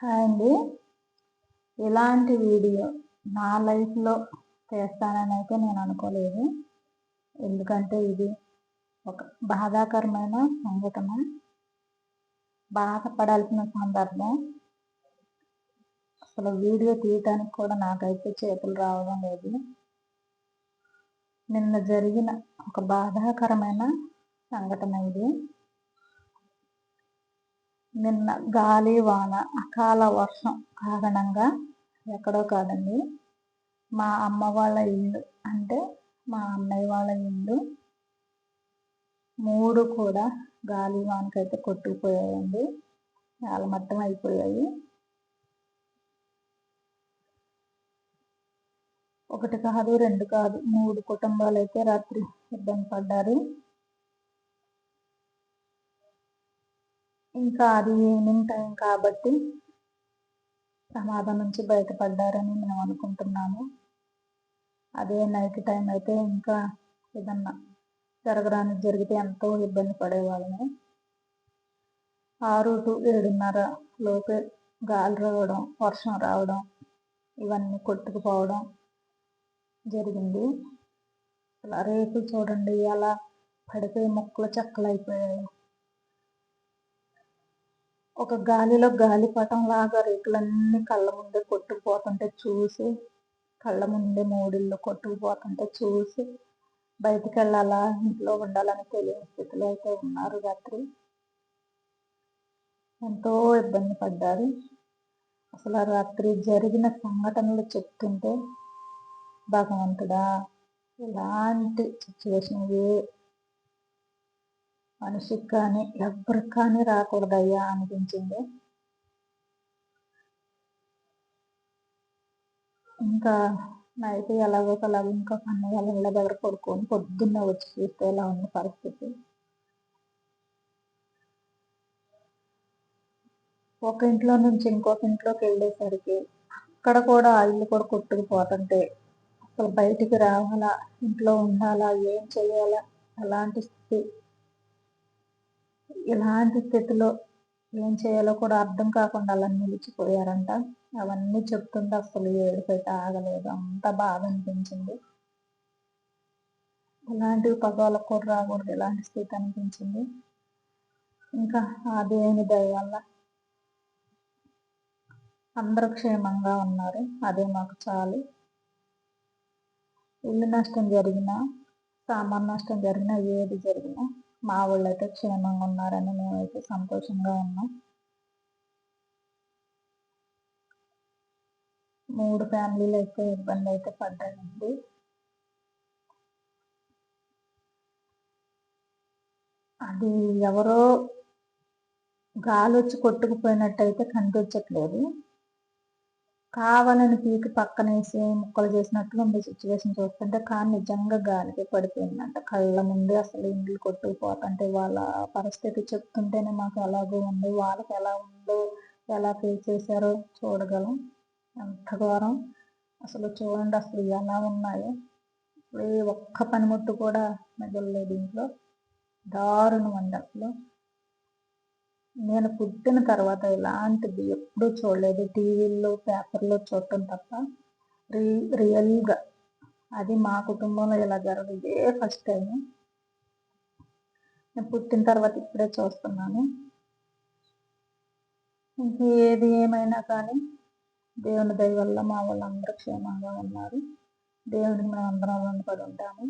Hi అండి. ఇలాంటి video నా లైఫ్లో చేస్తానని అయితే నేను అనుకోలేదు. ఎందుకంటే ఇది ఒక బాధాకరమైన సంఘటన. బాధపడాల్సిన సందర్భం. అసలు వీడియో తీయటానికి కూడా నాకైతే చేతులు రావడం లేదు. నిన్న జరిగిన ఒక బాధాకరమైన సంఘటన ఇది. నిన్న గాలి వాన అకాల వర్షం కారణంగా ఎక్కడో కాదండి. మా అమ్మ వాళ్ళ ఇల్లు అంటే మా అన్నయ్య వాళ్ళ ఇల్లు మూడు కూడా గాలి వానకైతే కొట్టుకుపోయాయండి. చాలా మట్టం అయిపోయాయి. ఒకటి కాదు రెండు కాదు మూడు కుటుంబాలు అయితే రాత్రి ఇబ్బంది పడ్డారు. ఇంకా అది ఈవినింగ్ టైం కాబట్టి ప్రమాదం నుంచి బయటపడ్డారని మేము అనుకుంటున్నాము. అదే నైట్ టైం అయితే ఇంకా ఏదన్నా జరగడానికి జరిగితే ఎంతో ఇబ్బంది పడేవాళ్ళము. ఆరు టు ఏడున్నర లోపే గాలి రావడం వర్షం రావడం ఇవన్నీ కొట్టుకుపోవడం జరిగింది. అలా రేపు చూడండి అలా పడిపోయి మొక్కలు చెక్కలు అయిపోయాయి ఒక గాలిలో గాలిపటం లాగా రేకులన్నీ కళ్ళ ముందే కొట్టుకుపోతుంటే చూసి కళ్ళ ముందే మూడిళ్ళు కొట్టుకుపోతుంటే చూసి బయటికి వెళ్ళాలా ఇంట్లో ఉండాలని తెలియని స్థితిలో అయితే ఉన్నారు రాత్రి. ఎంతో ఇబ్బంది పడ్డారు. అసలు రాత్రి జరిగిన సంఘటనలు చెప్తుంటే భగవంతుడా ఇలాంటి సిచ్యువేషన్ ఏ మనిషికి కానీ ఎవరికి కానీ రాకూడదయ్యా అనిపించింది. ఇంకా నైట్ ఎలాగో అలాగో ఇంకా కన్నయ్య ఇళ్ళ దగ్గర పడుకొని పొద్దున్న వచ్చి చూస్తే ఎలా ఉంది పరిస్థితి. ఒక ఇంట్లో నుంచి ఇంకొక ఇంట్లోకి వెళ్ళేసరికి అక్కడ కూడా ఆ ఇల్లు కూడా కొట్టుకుపోతుంటే అసలు బయటికి రావాలా ఇంట్లో ఉండాలా ఏం చేయాలా అలాంటి స్థితి. ఎలాంటి స్థితిలో ఏం చేయాలో కూడా అర్థం కాకుండా అలా నిలిచిపోయారంట. అవన్నీ చెప్తుంటే అసలు ఏడుపైతే ఆగలేదు. అంత బాధ అనిపించింది. ఇలాంటివి పగవాళ్ళకు కూడా రాకూడదు. ఇలాంటి స్థితి అనిపించింది. ఇంకా ఆ దేవుని దయ వల్ల? అందరూ క్షేమంగా ఉన్నారు. అదే మాకు చాలు. ఇల్లు నష్టం జరిగినా సామాన్ నష్టం జరిగినా ఏది జరిగినా మా వాళ్ళైతే క్షేమంగా ఉన్నారని మేమైతే సంతోషంగా ఉన్నాం. మూడు ఫ్యామిలీలు అయితే ఇబ్బంది అయితే పడ్డానండి అది ఎవరో గాలి వచ్చి కొట్టుకుపోయినట్టయితే కనిపించట్లేదు. కావాలని పీకి పక్కనేసి ముక్కలు చేసినట్లు ఉంది సిచ్యువేషన్ చూస్తుంటే కానీ నిజంగా గాలికి పడిపోయిందంట. కళ్ళ ముందే అసలు ఇండ్లు కొట్టుకుపోతుంటే వాళ్ళ పరిస్థితి చెప్తుంటేనే మాకు ఎలాగో ఉంది. వాళ్ళకి ఎలా ఉందో ఎలా ఫీల్ చేశారో చూడగలం. ఎంత ఘోరం. అసలు చూడండి అసలు ఎలా ఉన్నాయో. ఏ ఒక్క పనిముట్టు కూడా మిగలలేదు ఇంట్లో దారుణం అండి అసలు. నేను పుట్టిన తర్వాత ఇలాంటిది ఎప్పుడూ చూడలేదు. టీవీల్లో పేపర్లో చూడటం తప్ప రీ రియల్గా అది మా కుటుంబంలో ఇలా జరగదు. ఇదే ఫస్ట్ టైం నేను పుట్టిన తర్వాత ఇప్పుడే చూస్తున్నాను. ఏది ఏమైనా కానీ దేవుని దయ వల్ల మా వాళ్ళందరూ క్షేమంగా ఉన్నారు. దేవునికి మేము అందరం రుణపడి ఉంటాము.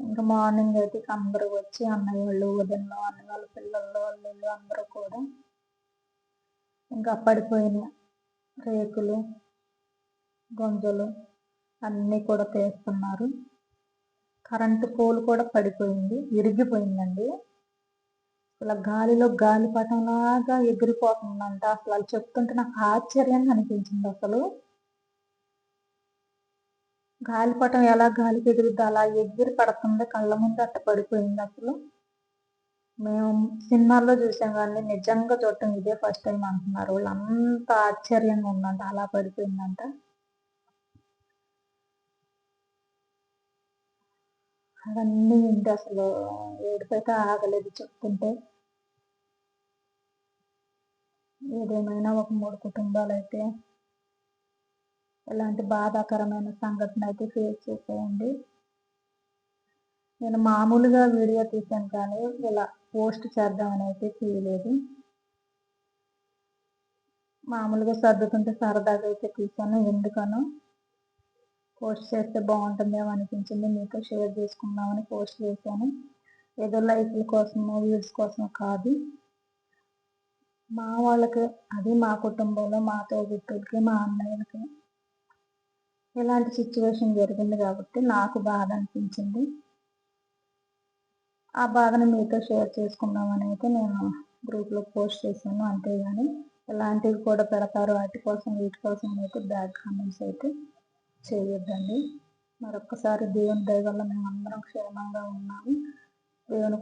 ఇంకా మార్నింగ్ అయితే అందరూ వచ్చి అన్నయ్య వాళ్ళు వదిన అన్నయ్య వాళ్ళ పిల్లలు వాళ్ళు అందరూ కూడా ఇంకా పడిపోయిన రేకులు గొంజలు అన్నీ కూడా తీస్తున్నారు. కరెంటు పోలు కూడా పడిపోయింది విరిగిపోయిందండి. అసలు గాలిలో గాలిపటంలాగా ఎగిరిపోతుందంట. అసలు వాళ్ళు చెప్తుంటే నాకు ఆశ్చర్యంగా అనిపించింది అసలు. గాలిపటం ఎలా గాలికి ఎగురుద్ది అలా ఎగిరి పడుతుంది కళ్ళ ముందు అట్ట పడిపోయింది అసలు. మేము సినిమాల్లో చూసాం కానీ నిజంగా చూడటం ఇదే ఫస్ట్ టైం అంటున్నారు. వాళ్ళు అంత ఆశ్చర్యంగా ఉందంట అలా పడిపోయిందంట. అవన్నీ ఏంటి అసలు ఏడుపైతే ఆగలేదు చెప్తుంటే ఏదేమైనా ఒక మూడు కుటుంబాలు అయితే ఇలాంటి బాధాకరమైన సంఘటన అయితే ఫేస్ చేసేయండి నేను మామూలుగా వీడియో తీసాను కానీ ఇలా పోస్ట్ చేద్దామని అయితే తీయలేదు మామూలుగా సర్దుకుంటే సరదాగా అయితే తీసాను ఎందుకనో పోస్ట్ చేస్తే బాగుంటుందేమో అనిపించింది. మీతో షేర్ చేసుకుందామని పోస్ట్ చేశాను. ఏదో లైఫ్ల కోసమో వ్యూస్ కోసం కాదు. మా వాళ్ళకి అది మా కుటుంబంలో మా తోబుట్టులకి మా అన్నయ్యలకి ఇలాంటి సిచ్యువేషన్ జరిగింది కాబట్టి నాకు బాధ అనిపించింది. ఆ బాధను మీతో షేర్ చేసుకుందామని అయితే నేను గ్రూప్లో పోస్ట్ చేశాను అంతేగాని ఇలాంటివి కూడా పెడతారు. వాటి కోసం వీటి కోసం అయితే బ్యాడ్ కామెంట్స్ అయితే చేయొద్దండి. మరొక్కసారి దేవుని దయ వల్ల మేము అందరం క్షేమంగా ఉన్నాము. దేవుని